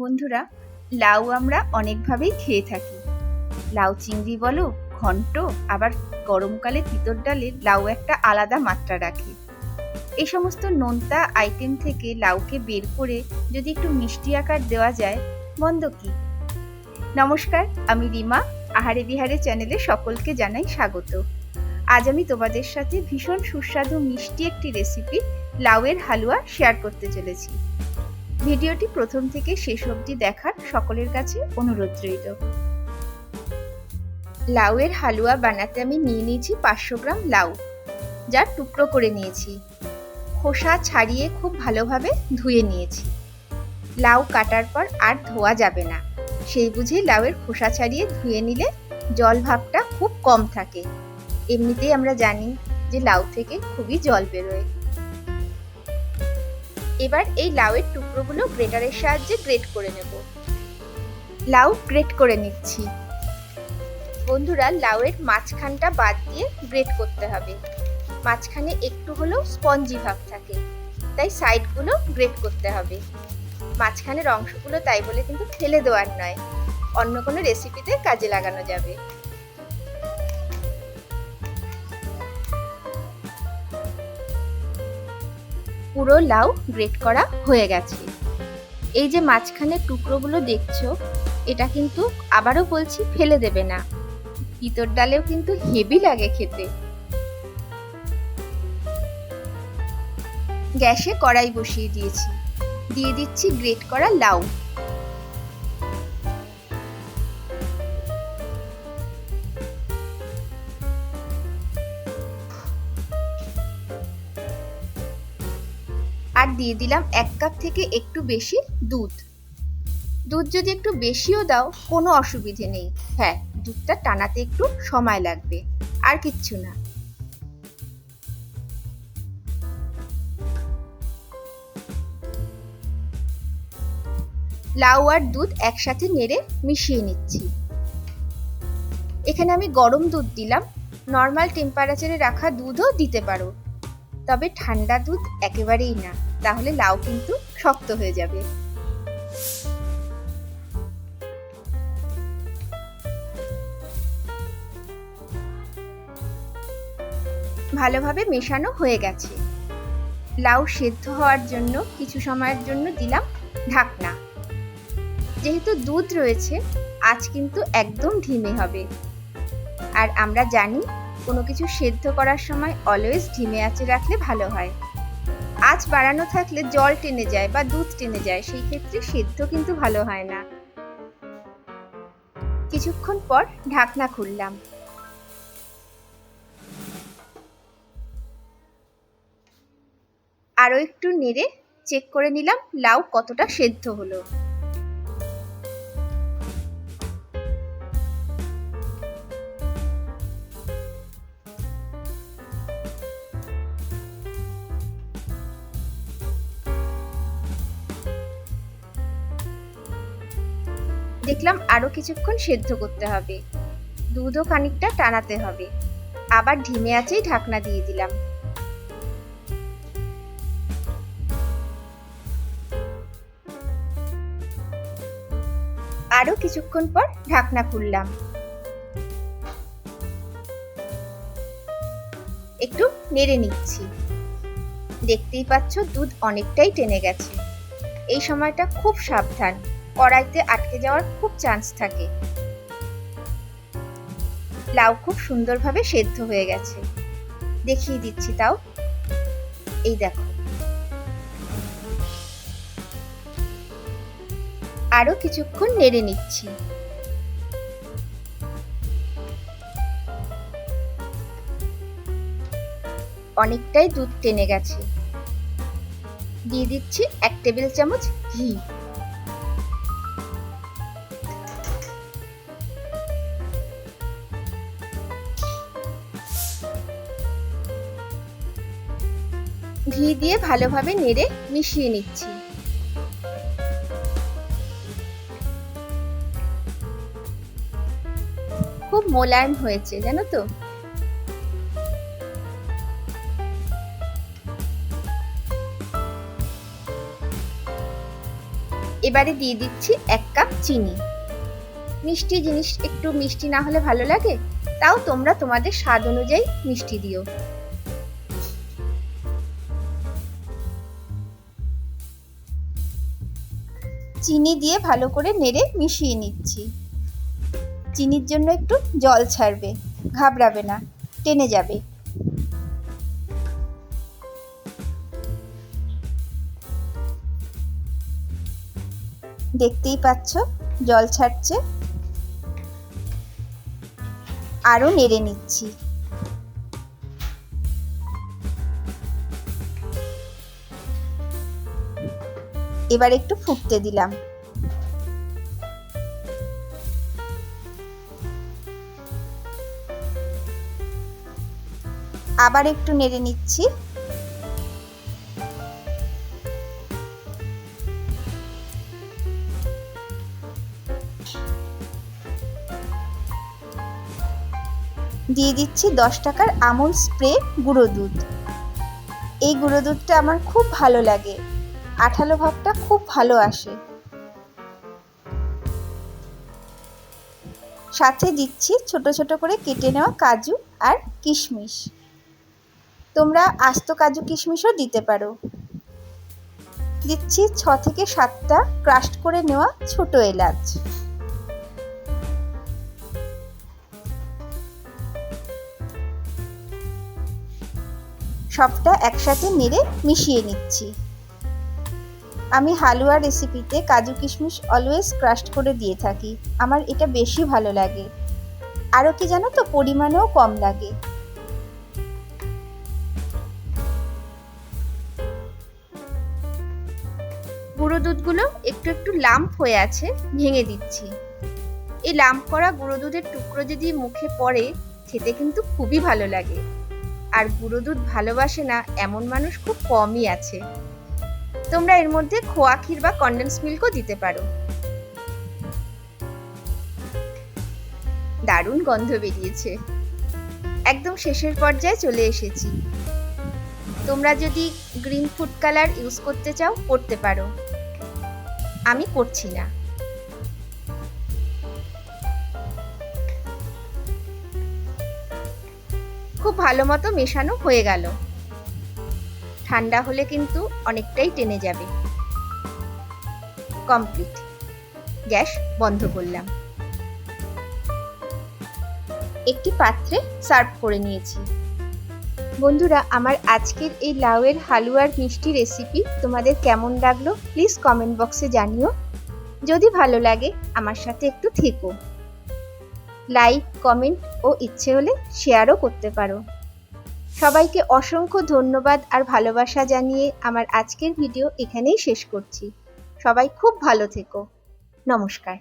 বন্ধুরা, লাউ আমরা অনেকভাবেই খেয়ে থাকি। লাউ চিংড়ি বলো, ঘন্ট, আবার গরমকালে তিতর ডালে লাউ একটা আলাদা মাত্রা রাখে। এই সমস্ত নোনতা আইটেম থেকে লাউকে বের করে যদি একটু মিষ্টি আকার দেওয়া যায়, মন্দ কি? নমস্কার, আমি রিমা, আহারে বিহারে চ্যানেলে সকলকে জানাই স্বাগত। আজ আমি তোমাদের সাথে ভীষণ সুস্বাদু মিষ্টি একটি রেসিপি লাউয়ের হালুয়া শেয়ার করতে চলেছি। ভিডিওটি প্রথম থেকে শেষ অবধি দেখার সকলের কাছে অনুরোধ রইল। লাউয়ের হালুয়া বানাতে আমি নিয়ে নিয়েছি পাঁচশো গ্রাম লাউ যার টুকরো করে নিয়েছি। খোসা ছাড়িয়ে খুব ভালোভাবে ধুয়ে নিয়েছি। লাউ কাটার পর আর ধোয়া যাবে না। সেই বুঝে লাউয়ের খোসা ছাড়িয়ে ধুয়ে নিলে জল ভাবটা খুব কম থাকে। এমনিতেই আমরা জানি যে লাউ থেকে খুবই জল বেরোয়। এবার এই লাউয়ের টুকরোগুলো গ্রেটারের সাহায্যে গ্রেট করে নেব। লাউ গ্রেট করে নিচ্ছি। বন্ধুরা, লাউয়ের মাঝখানটা বাদ দিয়ে গ্রেট করতে হবে। মাঝখানে একটু হলেও স্পঞ্জি ভাব থাকে, তাই সাইডগুলো গ্রেট করতে হবে। মাঝখানের অংশগুলো তাই বলে কিন্তু ফেলে দেওয়ার নয়, অন্য কোনো রেসিপিতে কাজে লাগানো যাবে। পুরো লাউ গ্রেট করা হয়ে গেছে। এই যে মাঝখানে টুকরোগুলো দেখছ, এটা কিন্তু আবারও বলছি ফেলে দেবে না। ভিতর ডালেও কিন্তু হেভি লাগে খেতে। গ্যাসে কড়াই বসিয়ে দিয়েছি। দিয়ে দিচ্ছি গ্রেট করা লাউ। আর দিয়ে দিলাম এক কাপ থেকে একটু বেশি দুধ। দুধ যদি একটু বেশিও দাও, কোনো অসুবিধে নেই। হ্যাঁ দুধটা টানাতে একটু সময় লাগবে, আর কিচ্ছু না। লাউ আর দুধ একসাথে নেড়ে মিশিয়ে নিচ্ছি। এখানে আমি গরম দুধ দিলাম। নর্মাল টেম্পারেচারে রাখা দুধও দিতে পারো। তবে ঠান্ডা দুধ একেবারেই না, তাহলে লাউ কিন্তু শক্ত হয়ে যাবে। ভালোভাবে মেশানো হয়ে গেছে। লাউ সেদ্ধ হওয়ার জন্য কিছু সময়ের জন্য দিলাম ঢাকনা। যেহেতু দুধ রয়েছে, আজ কিন্তু একদম ধিমে হবে। আর আমরা জানি কোনো কিছু সেদ্ধ করার সময় অলওয়েজ ঢিমে আঁচে রাখলে ভালো হয়। আঁচ বাড়ানো থাকলে জল টেনে যায় বা দুধ টেনে যায়, সেই ক্ষেত্রে সেদ্ধ কিন্তু ভালো হয় না। কিছুক্ষণ পর ঢাকনা খুললাম। আরও একটু নেড়ে চেক করে নিলাম লাউ কতটা সেদ্ধ হলো। দেখলাম আরও কিছুক্ষণ সেদ্ধ করতে হবে। দুধও খানিকটা টানাতে হবে। আবার ঢিমে আছেই ঢাকনা দিয়ে দিলাম। আরও কিছুক্ষণ পর ঢাকনা খুললাম। একটু নেড়ে নিচ্ছি। দেখতেই পাচ্ছ দুধ অনেকটাই টেনে গেছে। এই সময়টা খুব সাবধান। কড়াইতে আটকে যাওয়ার খুব চান্স থাকে। লাউ খুব সুন্দরভাবে সেদ্ধ হয়ে গেছে। দেখিয়ে দিচ্ছি তাও। এই দেখো। আরও কিছুক্ষণ নেড়ে নিচ্ছি। অনেকটাই দুধ টেনে গেছে। দিয়ে দিচ্ছি এক টেবিল চামচ ঘি। ঘি দিয়ে ভালোভাবে নেড়ে মিশিয়ে নিচ্ছি। খুব মোলায়েম হয়েছে, জানো তো? এবারে দিয়ে দিচ্ছি এক কাপ চিনি। মিষ্টি জিনিস একটু মিষ্টি না হলে ভালো লাগে, তাও তোমরা তোমাদের স্বাদ অনুযায়ী মিষ্টি দিও। চিনি দিয়ে ভালো করে নেড়ে মিশিয়ে নিচ্ছি। চিনির জন্য একটু জল ছাড়বে, ঘাবড়াবে না, টেনে যাবে। দেখতেই পাচ্ছ, জল ছাড়ছে। আরও নেড়ে নিচ্ছি। এবার একটু ফুটতে দিলাম। আবার একটু নেড়ে নিচ্ছি। দিয়ে দিচ্ছি দশ টাকার আমুল স্প্রে গুঁড়ো দুধ। এই গুঁড়ো দুধটা আমার খুব ভালো লাগে। আঠালো ভাবটা খুব ভালো আসে। সাথে দিচ্ছি ছোট ছোট করে কেটে নেওয়া কাজু আর কিশমিশ। তোমরা আস্ত কাজু কিশমিশও দিতে পারো। দিচ্ছি ছ থেকে সাতটা ক্রাস্ট করে নেওয়া ছোট এলাচ। সবটা একসাথে নেড়ে মিশিয়ে নিচ্ছি। আমি হালুয়া রেসিপিতে কাজু কিশমিশ অলওয়েজ ক্রাস্ট করে দিয়ে থাকি। আমার এটা বেশি ভালো লাগে। আরও কি জানো তো, পরিমাণেও কম লাগে। গুঁড়ো দুধগুলো একটু একটু লাম্প হয়ে আছে, ভেঙে দিচ্ছি। এই লাম্প করা গুঁড়ো দুধের টুকরো যদি মুখে পড়ে, খেতে কিন্তু খুবই ভালো লাগে। আর গুঁড়ো দুধ ভালোবাসে না, এমন মানুষ খুব কমই আছে। তোমরা এর মধ্যে খোয়া ক্ষীর বা কন্ডেন্স মিল্কও দিতে পারো। দারুণ গন্ধ বেরিয়েছে। একদম শেষের পর্যায়ে চলে এসেছি। তোমরা যদি গ্রিন ফুড কালার ইউজ করতে চাও, করতে পারো। আমি করছি না। খুব ভালো মতো মেশানো হয়ে গেল। ঠান্ডা হলে কিন্তু অনেকটাই টেনে যাবে। কমপ্লিট। গ্যাস বন্ধ করলাম। একটি পাত্রে সার্ভ করে নিয়েছি। বন্ধুরা, আমার আজকের এই লাউয়ের হালুয়ার মিষ্টি রেসিপি তোমাদের কেমন লাগল প্লিজ কমেন্ট বক্সে জানিও। যদি ভালো লাগে, আমার সাথে একটু থেকো। লাইক, কমেন্ট ও ইচ্ছে হলে শেয়ারও করতে পারো। সবাইকে অসংখ্য ধন্যবাদ আর ভালোবাসা জানিয়ে আমার আজকের ভিডিও এখানেই শেষ করছি। সবাই খুব ভালো থেকো। নমস্কার।